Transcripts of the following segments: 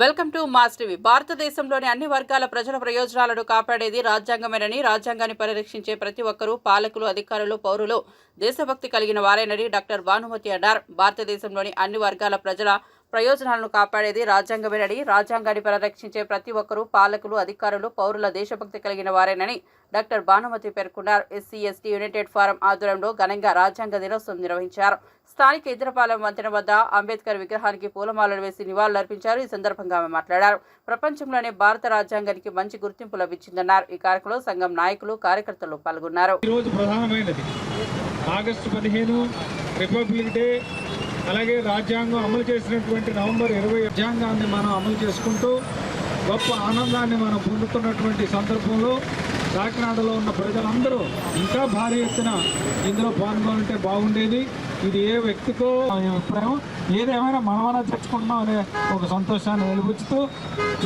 Welcome to mass TV. భారతదేశంలోని అన్ని వర్గాల ప్రజల ప్రయోజనాలను కాపాడేది రాజ్యాంగమేనని రాజ్యాంగాన్ని పరిరక్షించే ప్రతి ఒక్కరూ పాలకులు అధికారులు పౌరులు దేశభక్తి కలిగిన వారేనని డాక్టర్ భానుమతి అన్నారు. భారతదేశంలోని అన్ని వర్గాల ప్రజల ప్రయోజనాలను కాపాడేది రాజ్యాంగమేనని రాజ్యాంగాన్ని పరిరక్షించే ప్రతి ఒక్కరూ పాలకులు అధికారులు పౌరుల దేశభక్తి కలిగిన వారేనని డాక్టర్ భానుమతి పేర్కొన్నారు. ఎస్సీ ఎస్టీ యునైటెడ్ ఫారం ఆధ్వర్యంలో ఘనంగా రాజ్యాంగ దినోత్సవం నిర్వహించారు. స్థానిక ఇంద్రపాలెం వంతెన వద్ద అంబేద్కర్ విగ్రహానికి పూలమాలలు వేసి నివాళులర్పించారు. ఈ సందర్భంగా ఆమె మాట్లాడారు. ప్రపంచంలోనే భారత రాజ్యాంగానికి మంచి గుర్తింపు లభించిందన్నారు. ఈ కార్యక్రమంలో సంఘం నాయకులు కార్యకర్తలు పాల్గొన్నారు. ప్రధానమైనది. ఆగస్టు పదిహేను రిపబ్లిక్ డే అలాగే రాజ్యాంగం అమలు చేసినటువంటి నవంబర్ ఇరవై రాజ్యాంగాన్ని మనం అమలు చేసుకుంటూ గొప్ప ఆనందాన్ని మనం పొందుతున్నటువంటి సందర్భంలో కాకినాడలో ఉన్న ప్రజలందరూ ఇంకా భారీ ఎత్తున ఇందులో పాల్గొంటే బాగుండేది. ఇది ఏ వ్యక్తికో అనే అభిప్రాయం ఏదేమైనా మనమన్నా తెచ్చుకుంటున్నాం అనే ఒక సంతోషాన్ని వెలిబుచ్చుతూ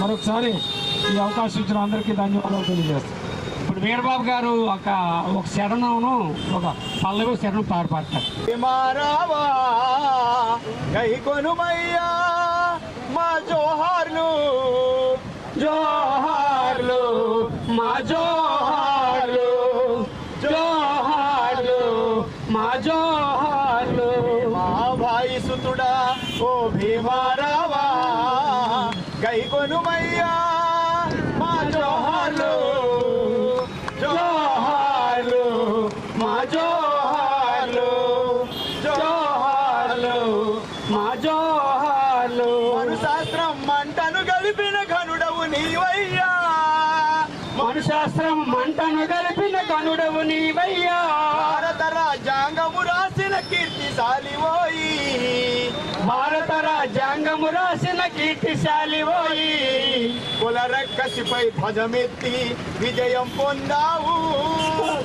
మరొకసారి ఈ అవకాశం ఇచ్చిన అందరికీ ధన్యవాదాలు తెలియజేస్తాం. ఇప్పుడు వీరబాబు గారు ఒక ఒక శరణను ఒక పల్లవి శరణం పాడు పాడతారు కొనుమయ్యా మా జోహార్లు జోహార్లు మా జోహార్లు జోహార్లు మా జోహార్లు కై కొనుమయ్యా మా జోహార్లు జోహార్లు మా జోహార్లు జోహార్లు మా జోహార్లు. మను శాస్త్రం మంటను గలిపిన ఘనుడవు నీవయ్యా. మనుశాస్త్రం మంటను గలిపిన కనుడవు నీవయ్యా. భారత రాసిన కీర్తిశాలివోయి. భారత రాజ్యాంగము రాసిన కీర్తిశాలివోయి. కుల రక్కసిపై ధ్వజమెత్తి విజయం పొందావు.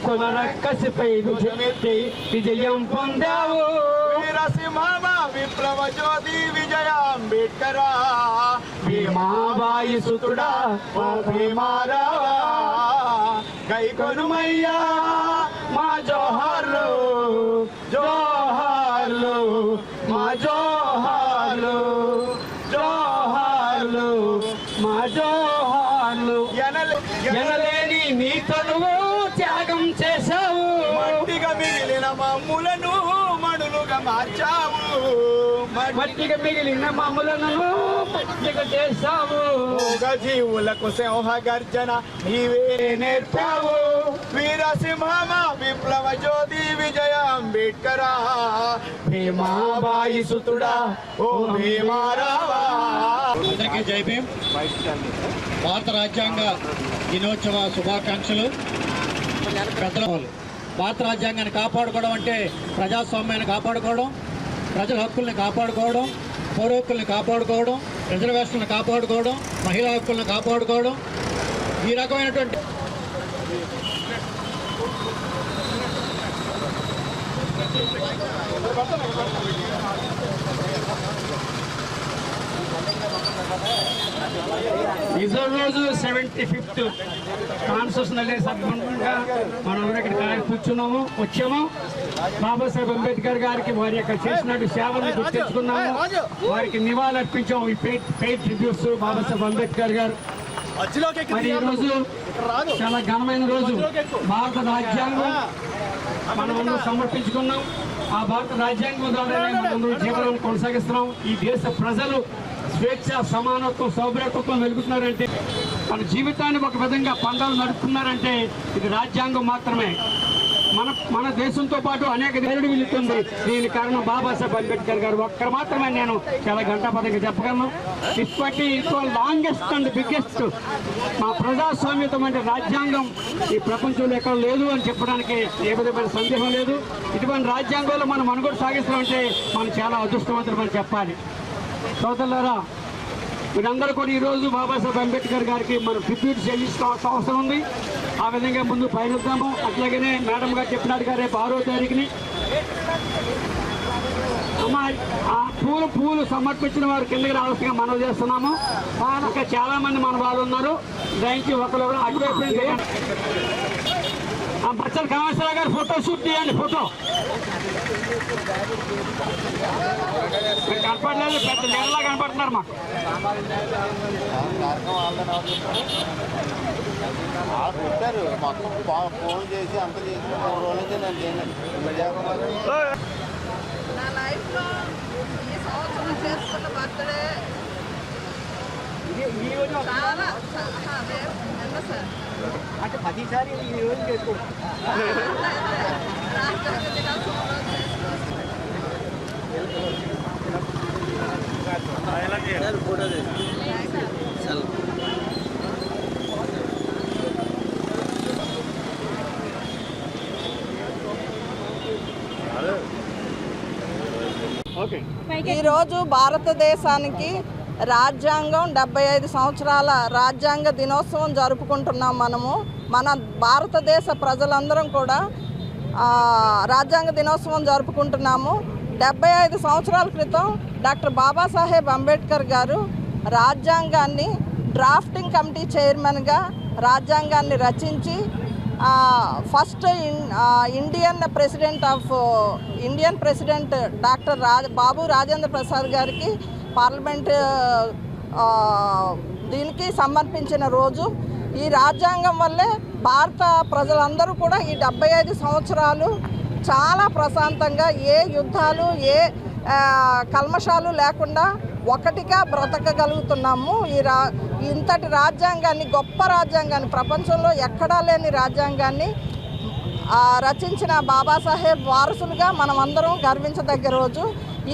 కుల రక్కసిపై విజయమెత్తి విజయం పొందావు. వీరసింహమ విప్లవ జ్యోతి విజయ అంబేడ్కరా భీమాబాయి సుతుడా ఓ భీమారావా. గై కొనుమయ్యా మా జోహార్లు జోహార్లు మా జోహార్లు జోహార్లు మా జోహార్లు ఎనలే ఎనలేని నీ తనువు త్యాగం చేశావు. మట్టిగా మిగిలిన మమ్ములను మణులుగా మార్చావు. మట్టి మట్టిగా మిగిలిన మమ్ములను మట్టిగా చేశావు. జీవులకు సింహ గర్జన నీవే నేర్పావు. వీరసింహమ విప్లవ జ్యోతి విజయ అంబేడ్కరా భీమాబాయి సుతుడా ఓ భీమారావా. అందరికీ జై భారత రాజ్యాంగ దినోత్సవ శుభాకాంక్షలు. పెద్దలు భారత రాజ్యాంగాన్ని కాపాడుకోవడం అంటే ప్రజాస్వామ్యాన్ని కాపాడుకోవడం ప్రజల హక్కుల్ని కాపాడుకోవడం పౌర హక్కుల్ని కాపాడుకోవడం రిజర్వేషన్లను కాపాడుకోవడం మహిళా హక్కులను కాపాడుకోవడం. ఈ రకమైనటువంటి ఇదో రోజు సెవెంటీ ఫిఫ్త్ కాన్స్టిట్యూషనల్ డే సందర్భంగా మనం ఇక్కడ కూర్చున్నాము వచ్చాము. బాబాసాహెబ్ అంబేద్కర్ గారికి వారి యొక్క చేసినట్టు సేవలను గుర్తించుకున్నాము. వారికి నివాళులు అర్పించాము ఈ paid paid tributes Babasaheb Ambedkar garu. మరి ఈ రోజు చాలా ఘనమైన రోజు. భారత రాజ్యాంగం మనం సమర్పించుకున్నాం. ఆ భారత రాజ్యాంగం ద్వారానే మనం జీవనం కొనసాగిస్తున్నాం. ఈ దేశ ప్రజలు స్వేచ్ఛ సమానత్వం సౌభ్రతత్వం వెలుగుతున్నారంటే మన జీవితాన్ని ఒక విధంగా పండాలు నడుపుతున్నారంటే ఇది రాజ్యాంగం మాత్రమే. మన మన దేశంతో పాటు అనేక దేవుడు వెళుతుంది. దీని కారణం బాబాసాహెబ్ అంబేద్కర్ గారు. ఒక్కరు మాత్రమే నేను చాలా గంటాపదంగా చెప్పగలను. ఇప్పటి లాంగెస్ట్ అండ్ బిగ్గెస్ట్ మా ప్రజాస్వామ్యతమైన రాజ్యాంగం. ఈ ప్రపంచంలో ఎక్కడ లేదు అని చెప్పడానికి ఏ విధమైన సందేహం లేదు. ఇటువంటి రాజ్యాంగంలో మనం మనుగోడు సాగిస్తామంటే మనం చాలా అదృష్టవంతులు చెప్పాలి. సోదరులారా మీరందరూ కూడా ఈరోజు బాబాసాహెబ్ అంబేద్కర్ గారికి మనం ట్రిబ్యూట్ చెల్లించుకోవాల్సిన అవసరం ఉంది. ఆ విధంగా ముందు పయనిద్దాము. అట్లాగనే మేడం గారు చెప్పినట్టుగా రేపు ఆరో తారీఖుని ఆ పూలు పూలు సమర్పించిన వారు కిందకి రావాల్సిన మనం చేస్తున్నాము. ఇంకా చాలా మంది మన వాళ్ళు ఉన్నారు. దయచి ఒకరు అటువైపు ఆ బచ్చల కామేశ్వర గారు ఫోటో షూట్ తీయండి ఫోటో. మీరు కనపడలేదు పెద్ద నీళ్ళలా కనపడుతున్నారు మాకు. పెట్టారు మొత్తం ఫోన్ చేసి అంత చేసి మూడు రోజుల నుంచి నేను చేయలేదు నా లైఫ్లో ఈ సంవత్సరం చేసుకున్న బర్త్డే చాలా చాలా రేపు నిన్న సార్ అంటే ప్రతిసారి ఈ రోజు చేసుకో రాష్ట్రంగా దినోత్సవం ఈరోజు భారతదేశానికి రాజ్యాంగం డెబ్బై ఐదు సంవత్సరాల రాజ్యాంగ దినోత్సవం జరుపుకుంటున్నాం మనము. మన భారతదేశ ప్రజలందరం కూడా రాజ్యాంగ దినోత్సవం జరుపుకుంటున్నాము. డెబ్బై ఐదు సంవత్సరాల క్రితం డాక్టర్ బాబాసాహెబ్ అంబేద్కర్ గారు రాజ్యాంగాన్ని డ్రాఫ్టింగ్ కమిటీ చైర్మన్గా రాజ్యాంగాన్ని రచించి first Indian president of Indian president doctor Raj Babu Rajendra Prasad గారికి పార్లమెంట్ దీనికి సమర్పించిన రోజు ఈ రాజ్యాంగం వల్లే భారత ప్రజలందరూ కూడా ఈ డెబ్బై ఐదు సంవత్సరాలు చాలా ప్రశాంతంగా ఏ యుద్ధాలు ఏ కల్మషాలు లేకుండా ఒకటిగా బ్రతకగలుగుతున్నాము. ఈ రా ఇంతటి రాజ్యాంగాన్ని గొప్ప రాజ్యాంగాన్ని ప్రపంచంలో ఎక్కడా లేని రాజ్యాంగాన్ని రచించిన బాబాసాహెబ్ వారసులుగా మనం అందరం గర్వించదగ్గ రోజు.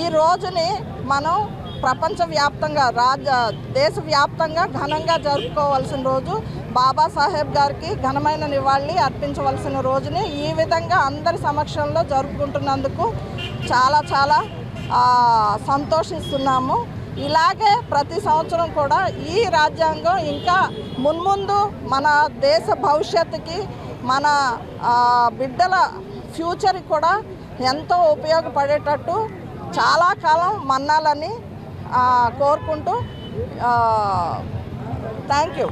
ఈ రోజుని మనం ప్రపంచవ్యాప్తంగా రాజ దేశవ్యాప్తంగా ఘనంగా జరుపుకోవాల్సిన రోజు బాబాసాహెబ్ గారికి ఘనమైన నివాళి అర్పించవలసిన రోజుని ఈ విధంగా అందరి సమక్షంలో జరుపుకుంటున్నందుకు చాలా చాలా సంతోషిస్తున్నాము. ఇలాగే ప్రతి సంవత్సరం కూడా ఈ రాజ్యాంగం ఇంకా మున్ముందు మన దేశ భవిష్యత్తుకి మన బిడ్డల ఫ్యూచర్కి కూడా ఎంతో ఉపయోగపడేటట్టు చాలా కాలం మన్నాలని కోరుకుంటూ థ్యాంక్ యూ